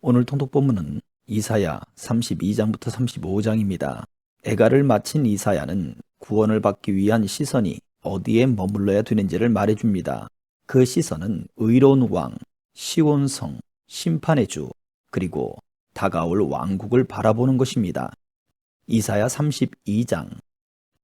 오늘 통독 본문은 이사야 32장부터 35장입니다. 애가를 마친 이사야는 구원을 받기 위한 시선이 어디에 머물러야 되는지를 말해줍니다. 그 시선은 의로운 왕, 시온성, 심판의 주, 그리고 다가올 왕국을 바라보는 것입니다. 이사야 32장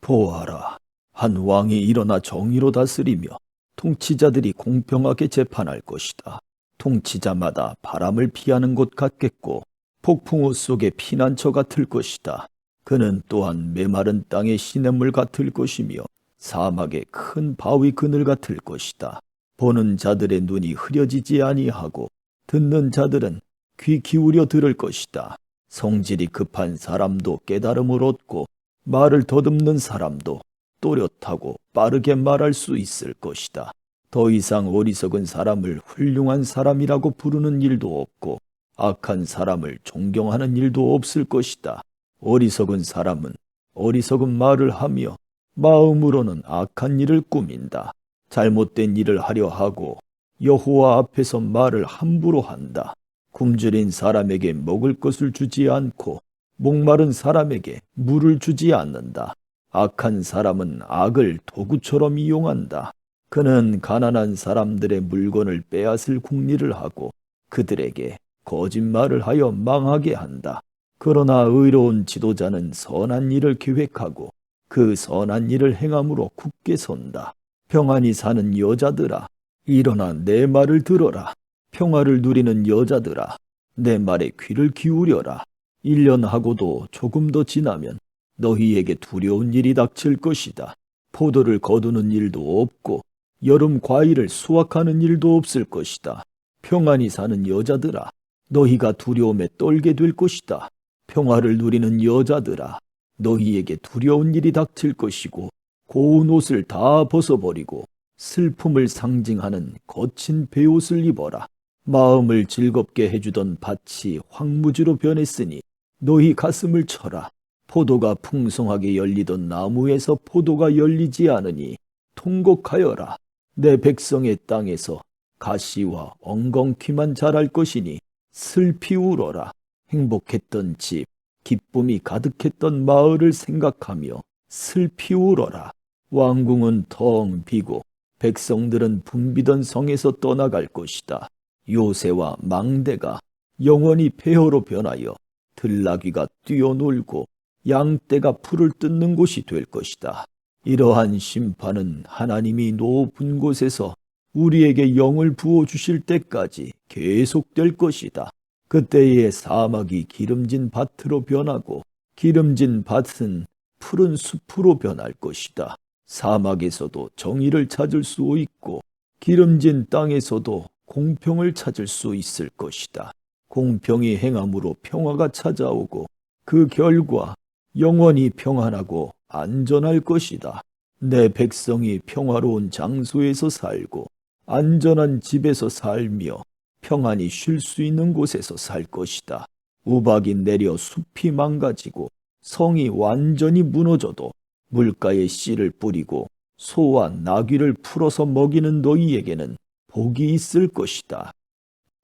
보아라, 한 왕이 일어나 정의로 다스리며 통치자들이 공평하게 재판할 것이다. 통치자마다 바람을 피하는 것 같겠고 폭풍우 속의 피난처 같을 것이다. 그는 또한 메마른 땅의 시냇물 같을 것이며 사막의 큰 바위 그늘 같을 것이다. 보는 자들의 눈이 흐려지지 아니하고 듣는 자들은 귀 기울여 들을 것이다. 성질이 급한 사람도 깨달음을 얻고 말을 더듬는 사람도 또렷하고 빠르게 말할 수 있을 것이다. 더 이상 어리석은 사람을 훌륭한 사람이라고 부르는 일도 없고 악한 사람을 존경하는 일도 없을 것이다. 어리석은 사람은 어리석은 말을 하며 마음으로는 악한 일을 꾸민다. 잘못된 일을 하려 하고 여호와 앞에서 말을 함부로 한다. 굶주린 사람에게 먹을 것을 주지 않고 목마른 사람에게 물을 주지 않는다. 악한 사람은 악을 도구처럼 이용한다. 그는 가난한 사람들의 물건을 빼앗을 궁리를 하고 그들에게 거짓말을 하여 망하게 한다. 그러나 의로운 지도자는 선한 일을 계획하고 그 선한 일을 행함으로 굳게 선다. 평안히 사는 여자들아, 일어나 내 말을 들어라. 평화를 누리는 여자들아, 내 말에 귀를 기울여라. 1년 하고도 조금 더 지나면 너희에게 두려운 일이 닥칠 것이다. 포도를 거두는 일도 없고 여름 과일을 수확하는 일도 없을 것이다. 평안히 사는 여자들아, 너희가 두려움에 떨게 될 것이다. 평화를 누리는 여자들아, 너희에게 두려운 일이 닥칠 것이고 고운 옷을 다 벗어버리고 슬픔을 상징하는 거친 베옷을 입어라. 마음을 즐겁게 해주던 밭이 황무지로 변했으니 너희 가슴을 쳐라. 포도가 풍성하게 열리던 나무에서 포도가 열리지 않으니 통곡하여라. 내 백성의 땅에서 가시와 엉겅퀴만 자랄 것이니 슬피 울어라. 행복했던 집, 기쁨이 가득했던 마을을 생각하며 슬피 울어라. 왕궁은 텅 비고 백성들은 붐비던 성에서 떠나갈 것이다. 요새와 망대가 영원히 폐허로 변하여 들나귀가 뛰어놀고 양떼가 풀을 뜯는 곳이 될 것이다. 이러한 심판은 하나님이 높은 곳에서 우리에게 영을 부어 주실 때까지 계속될 것이다. 그때의 사막이 기름진 밭으로 변하고 기름진 밭은 푸른 숲으로 변할 것이다. 사막에서도 정의를 찾을 수 있고 기름진 땅에서도 공평을 찾을 수 있을 것이다. 공평이 행함으로 평화가 찾아오고 그 결과 영원히 평안하고 안전할 것이다. 내 백성이 평화로운 장소에서 살고 안전한 집에서 살며 평안히 쉴 수 있는 곳에서 살 것이다. 우박이 내려 숲이 망가지고 성이 완전히 무너져도 물가에 씨를 뿌리고 소와 나귀를 풀어서 먹이는 너희에게는 복이 있을 것이다.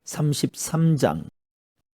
33장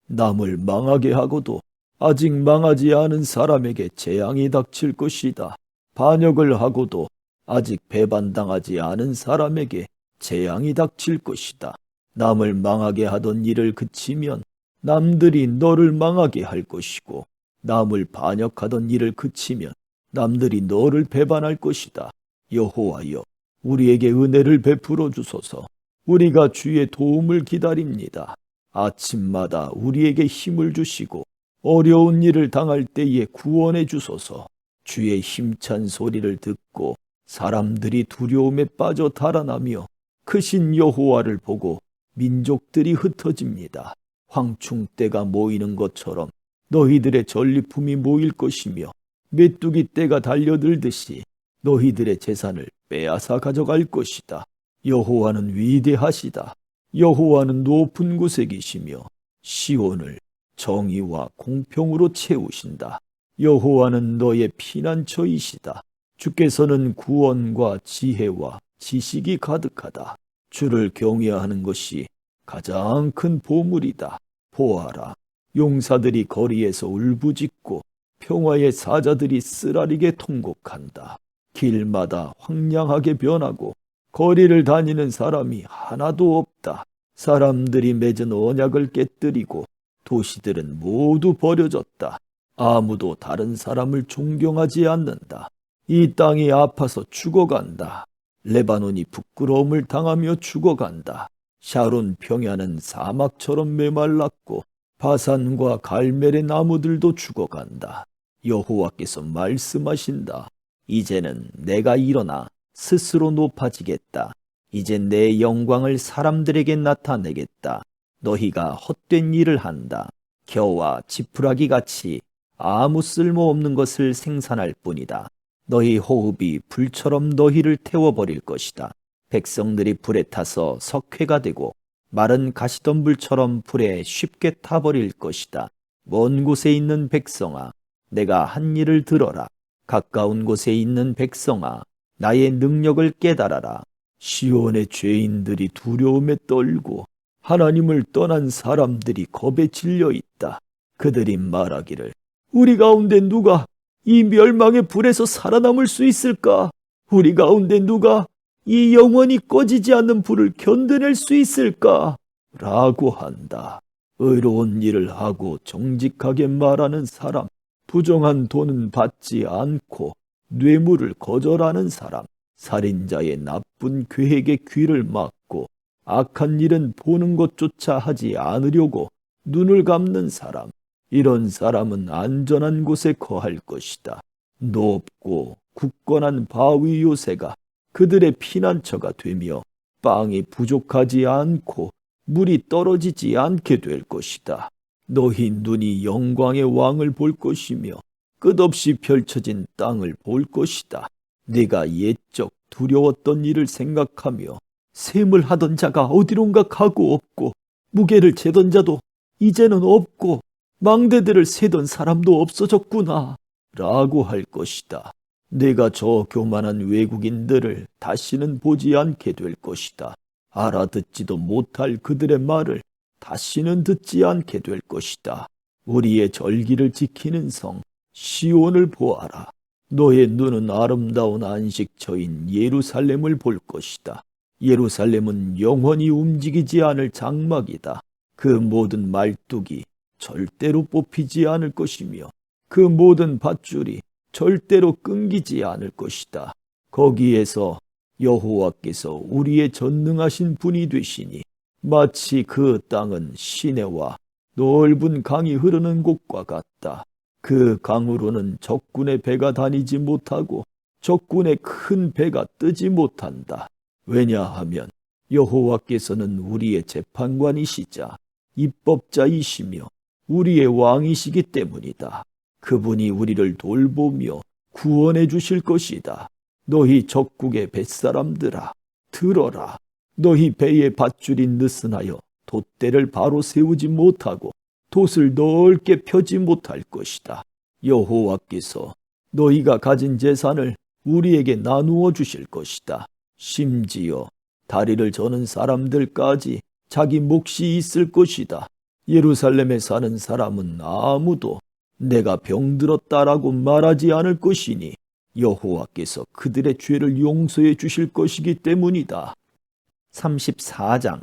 남을 망하게 하고도 아직 망하지 않은 사람에게 재앙이 닥칠 것이다. 반역을 하고도 아직 배반당하지 않은 사람에게 재앙이 닥칠 것이다. 남을 망하게 하던 일을 그치면 남들이 너를 망하게 할 것이고 남을 반역하던 일을 그치면 남들이 너를 배반할 것이다. 여호와여, 우리에게 은혜를 베풀어 주소서. 우리가 주의 도움을 기다립니다. 아침마다 우리에게 힘을 주시고 어려운 일을 당할 때에 구원해 주소서. 주의 힘찬 소리를 듣고 사람들이 두려움에 빠져 달아나며 크신 여호와를 보고 민족들이 흩어집니다. 황충 떼가 모이는 것처럼 너희들의 전리품이 모일 것이며 메뚜기 떼가 달려들듯이 너희들의 재산을 빼앗아 가져갈 것이다. 여호와는 위대하시다. 여호와는 높은 곳에 계시며 시온을 정의와 공평으로 채우신다. 여호와는 너의 피난처이시다. 주께서는 구원과 지혜와 지식이 가득하다. 주를 경외하는 것이 가장 큰 보물이다. 보아라. 용사들이 거리에서 울부짖고 평화의 사자들이 쓰라리게 통곡한다. 길마다 황량하게 변하고 거리를 다니는 사람이 하나도 없다. 사람들이 맺은 언약을 깨뜨리고 도시들은 모두 버려졌다. 아무도 다른 사람을 존경하지 않는다. 이 땅이 아파서 죽어간다. 레바논이 부끄러움을 당하며 죽어간다. 샤론 평야는 사막처럼 메말랐고 바산과 갈멜의 나무들도 죽어간다. 여호와께서 말씀하신다. 이제는 내가 일어나 스스로 높아지겠다. 이제 내 영광을 사람들에게 나타내겠다. 너희가 헛된 일을 한다. 겨와 지푸라기 같이 아무 쓸모 없는 것을 생산할 뿐이다. 너희 호흡이 불처럼 너희를 태워버릴 것이다. 백성들이 불에 타서 석회가 되고 마른 가시덤불처럼 불에 쉽게 타버릴 것이다. 먼 곳에 있는 백성아, 내가 한 일을 들어라. 가까운 곳에 있는 백성아, 나의 능력을 깨달아라. 시온의 죄인들이 두려움에 떨고 하나님을 떠난 사람들이 겁에 질려 있다. 그들이 말하기를 우리 가운데 누가 이 멸망의 불에서 살아남을 수 있을까? 우리 가운데 누가 이 영원히 꺼지지 않는 불을 견뎌낼 수 있을까? 라고 한다. 의로운 일을 하고 정직하게 말하는 사람, 부정한 돈은 받지 않고 뇌물을 거절하는 사람, 살인자의 나쁜 계획에 귀를 막고 악한 일은 보는 것조차 하지 않으려고 눈을 감는 사람, 이런 사람은 안전한 곳에 거할 것이다. 높고 굳건한 바위 요새가 그들의 피난처가 되며 빵이 부족하지 않고 물이 떨어지지 않게 될 것이다. 너희 눈이 영광의 왕을 볼 것이며 끝없이 펼쳐진 땅을 볼 것이다. 네가 옛적 두려웠던 일을 생각하며 셈을 하던 자가 어디론가 가고 없고 무게를 재던 자도 이제는 없고 망대들을 세던 사람도 없어졌구나. 라고 할 것이다. 내가 저 교만한 외국인들을 다시는 보지 않게 될 것이다. 알아듣지도 못할 그들의 말을 다시는 듣지 않게 될 것이다. 우리의 절기를 지키는 성, 시온을 보아라. 너의 눈은 아름다운 안식처인 예루살렘을 볼 것이다. 예루살렘은 영원히 움직이지 않을 장막이다. 그 모든 말뚝이 절대로 뽑히지 않을 것이며 그 모든 밧줄이 절대로 끊기지 않을 것이다. 거기에서 여호와께서 우리의 전능하신 분이 되시니 마치 그 땅은 시내와 넓은 강이 흐르는 곳과 같다. 그 강으로는 적군의 배가 다니지 못하고 적군의 큰 배가 뜨지 못한다. 왜냐하면 여호와께서는 우리의 재판관이시자 입법자이시며 우리의 왕이시기 때문이다. 그분이 우리를 돌보며 구원해 주실 것이다. 너희 적국의 뱃사람들아, 들어라. 너희 배의 밧줄이 느슨하여 돛대를 바로 세우지 못하고 돛을 넓게 펴지 못할 것이다. 여호와께서 너희가 가진 재산을 우리에게 나누어 주실 것이다. 심지어 다리를 저는 사람들까지 자기 몫이 있을 것이다. 예루살렘에 사는 사람은 아무도 내가 병들었다라고 말하지 않을 것이니 여호와께서 그들의 죄를 용서해 주실 것이기 때문이다. 34장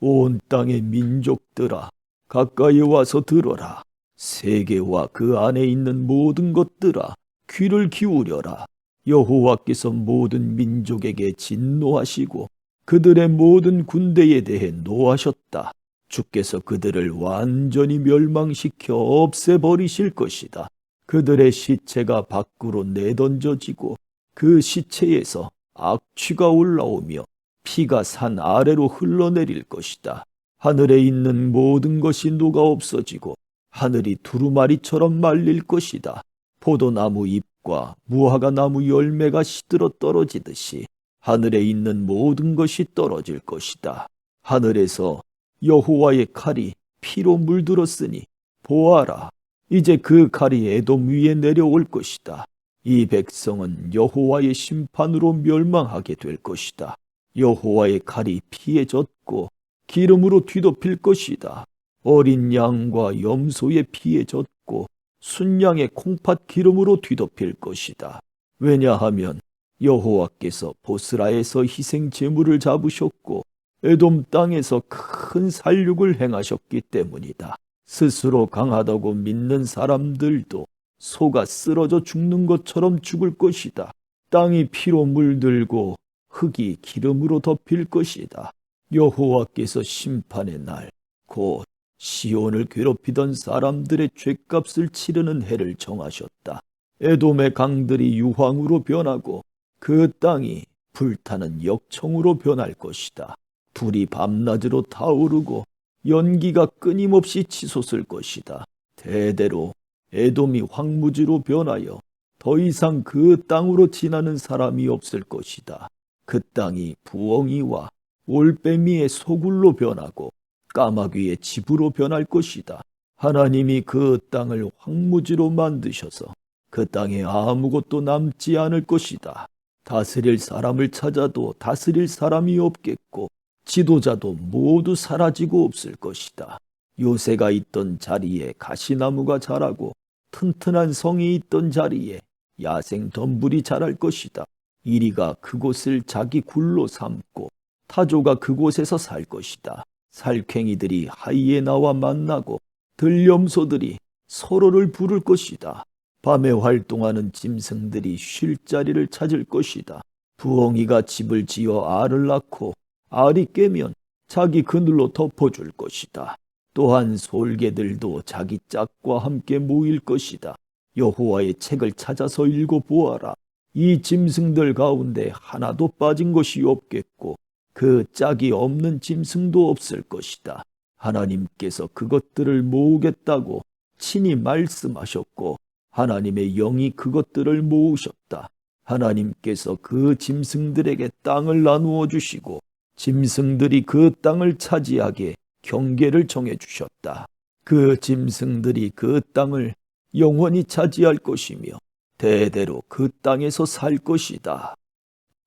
온 땅의 민족들아 가까이 와서 들어라. 세계와 그 안에 있는 모든 것들아 귀를 기울여라. 여호와께서 모든 민족에게 진노하시고 그들의 모든 군대에 대해 노하셨다. 주께서 그들을 완전히 멸망시켜 없애버리실 것이다. 그들의 시체가 밖으로 내던져지고 그 시체에서 악취가 올라오며 피가 산 아래로 흘러내릴 것이다. 하늘에 있는 모든 것이 녹아 없어지고 하늘이 두루마리처럼 말릴 것이다. 포도나무 잎과 무화과 나무 열매가 시들어 떨어지듯이 하늘에 있는 모든 것이 떨어질 것이다. 하늘에서 여호와의 칼이 피로 물들었으니 보아라 이제 그 칼이 에돔 위에 내려올 것이다. 이 백성은 여호와의 심판으로 멸망하게 될 것이다. 여호와의 칼이 피에 젖고 기름으로 뒤덮일 것이다. 어린 양과 염소의 피에 젖고 순양의 콩팥 기름으로 뒤덮일 것이다. 왜냐하면 여호와께서 보스라에서 희생 제물을 잡으셨고 에돔 땅에서 큰 살육을 행하셨기 때문이다. 스스로 강하다고 믿는 사람들도 소가 쓰러져 죽는 것처럼 죽을 것이다. 땅이 피로 물들고 흙이 기름으로 덮일 것이다. 여호와께서 심판의 날, 곧 시온을 괴롭히던 사람들의 죄값을 치르는 해를 정하셨다. 에돔의 강들이 유황으로 변하고 그 땅이 불타는 역청으로 변할 것이다. 불이 밤낮으로 타오르고 연기가 끊임없이 치솟을 것이다. 대대로 에돔이 황무지로 변하여 더 이상 그 땅으로 지나는 사람이 없을 것이다. 그 땅이 부엉이와 올빼미의 소굴로 변하고 까마귀의 집으로 변할 것이다. 하나님이 그 땅을 황무지로 만드셔서 그 땅에 아무것도 남지 않을 것이다. 다스릴 사람을 찾아도 다스릴 사람이 없겠고 지도자도 모두 사라지고 없을 것이다. 요새가 있던 자리에 가시나무가 자라고 튼튼한 성이 있던 자리에 야생 덤불이 자랄 것이다. 이리가 그곳을 자기 굴로 삼고 타조가 그곳에서 살 것이다. 살쾡이들이 하이에나와 만나고 들염소들이 서로를 부를 것이다. 밤에 활동하는 짐승들이 쉴 자리를 찾을 것이다. 부엉이가 집을 지어 알을 낳고 알이 깨면 자기 그늘로 덮어줄 것이다. 또한 솔개들도 자기 짝과 함께 모일 것이다. 여호와의 책을 찾아서 읽어보아라. 이 짐승들 가운데 하나도 빠진 것이 없겠고 그 짝이 없는 짐승도 없을 것이다. 하나님께서 그것들을 모으겠다고 친히 말씀하셨고 하나님의 영이 그것들을 모으셨다. 하나님께서 그 짐승들에게 땅을 나누어 주시고 짐승들이 그 땅을 차지하게 경계를 정해 주셨다. 그 짐승들이 그 땅을 영원히 차지할 것이며 대대로 그 땅에서 살 것이다.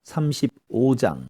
35장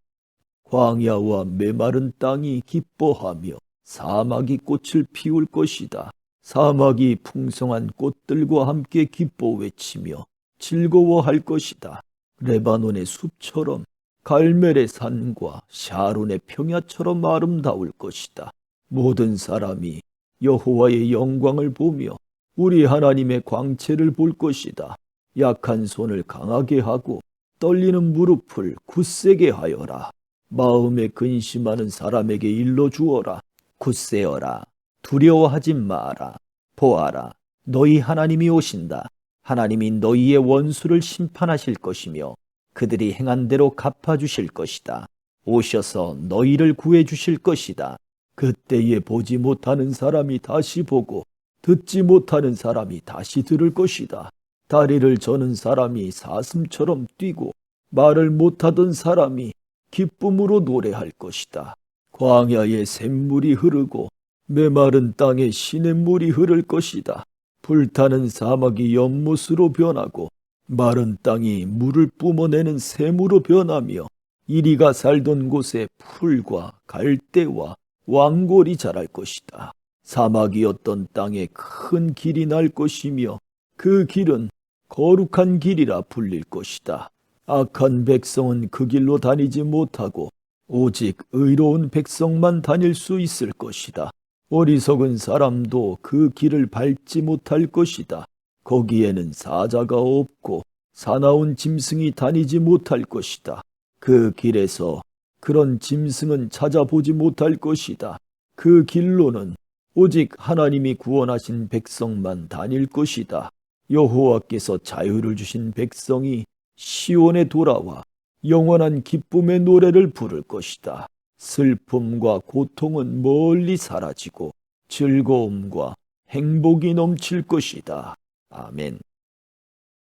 광야와 메마른 땅이 기뻐하며 사막이 꽃을 피울 것이다. 사막이 풍성한 꽃들과 함께 기뻐 외치며 즐거워할 것이다. 레바논의 숲처럼 갈멜의 산과 샤론의 평야처럼 아름다울 것이다. 모든 사람이 여호와의 영광을 보며 우리 하나님의 광채를 볼 것이다. 약한 손을 강하게 하고 떨리는 무릎을 굳세게 하여라. 마음에 근심하는 사람에게 일러 주어라. 굳세어라. 두려워하지 마라. 보아라. 너희 하나님이 오신다. 하나님이 너희의 원수를 심판하실 것이며 그들이 행한 대로 갚아주실 것이다. 오셔서 너희를 구해주실 것이다. 그때에 보지 못하는 사람이 다시 보고 듣지 못하는 사람이 다시 들을 것이다. 다리를 저는 사람이 사슴처럼 뛰고 말을 못하던 사람이 기쁨으로 노래할 것이다. 광야에 샘물이 흐르고 메마른 땅에 시냇물이 흐를 것이다. 불타는 사막이 연못으로 변하고 마른 땅이 물을 뿜어내는 샘으로 변하며 이리가 살던 곳에 풀과 갈대와 왕골이 자랄 것이다. 사막이었던 땅에 큰 길이 날 것이며 그 길은 거룩한 길이라 불릴 것이다. 악한 백성은 그 길로 다니지 못하고 오직 의로운 백성만 다닐 수 있을 것이다. 어리석은 사람도 그 길을 밟지 못할 것이다. 거기에는 사자가 없고 사나운 짐승이 다니지 못할 것이다. 그 길에서 그런 짐승은 찾아보지 못할 것이다. 그 길로는 오직 하나님이 구원하신 백성만 다닐 것이다. 여호와께서 자유를 주신 백성이 시온에 돌아와 영원한 기쁨의 노래를 부를 것이다. 슬픔과 고통은 멀리 사라지고 즐거움과 행복이 넘칠 것이다. 아멘.